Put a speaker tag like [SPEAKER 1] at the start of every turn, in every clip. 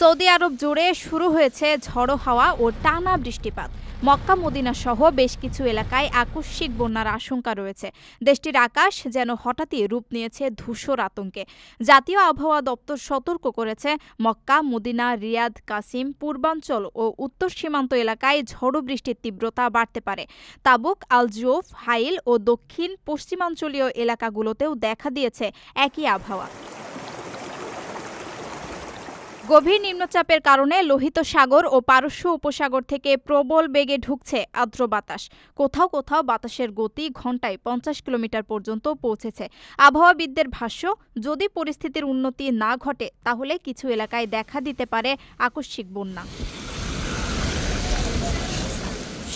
[SPEAKER 1] Saudi আরব জুড়ে শুরু হয়েছে ঝড়ো হাওয়া ও টানা বৃষ্টিপাত। মক্কা, মদিনা সহ বেশ কিছু এলাকায় আকস্মিক বন্যার আশঙ্কা রয়েছে। দেশটির আকাশ যেন হঠাৎই রূপ নিয়েছে ধূসর আতঙ্কে। জাতীয় আবহাওয়া দপ্তর সতর্ক করেছে, মক্কা, মদিনা, রিয়াদ, কাসিম, পূর্বাঞ্চল ও উত্তর সীমান্ত এলাকায় ঝড়ো বৃষ্টির তীব্রতা বাড়তে পারে। তাবুক আলজুফ হাইল ও দক্ষিণ পশ্চিমাঞ্চলীয় এলাকাগুলোতেও দেখা দিয়েছে একই আবহাওয়া। গভীর নিম্নচাপের কারণে লোহিত সাগর ও পারস্য উপসাগর থেকে প্রবল বেগে ঢুকছে আর্দ্র বাতাস। কোথাও কোথাও বাতাসের গতি ঘন্টায় পঞ্চাশ কিলোমিটার পর্যন্ত পৌঁছেছে। আবহাওয়াবিদদের ভাষ্য, যদি পরিস্থিতির উন্নতি না ঘটে, তাহলে কিছু এলাকায় দেখা দিতে পারে আকস্মিক বন্যা।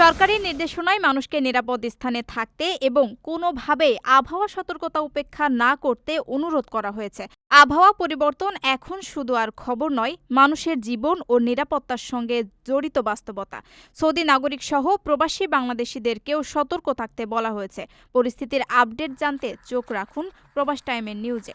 [SPEAKER 1] সরকারি নির্দেশনায় মানুষকে নিরাপদ স্থানে থাকতে এবং কোনোভাবেই আবহাওয়া সতর্কতা উপেক্ষা না করতে অনুরোধ করা হয়েছে। আবহাওয়া পরিবর্তন এখন শুধু আর খবর নয়, মানুষের জীবন ও নিরাপত্তার সঙ্গে জড়িত বাস্তবতা। সৌদি নাগরিক সহ প্রবাসী বাংলাদেশিদেরকেও সতর্ক থাকতে বলা হয়েছে। পরিস্থিতির আপডেট জানতে চোখ রাখুন প্রবাস টাইমের নিউজে।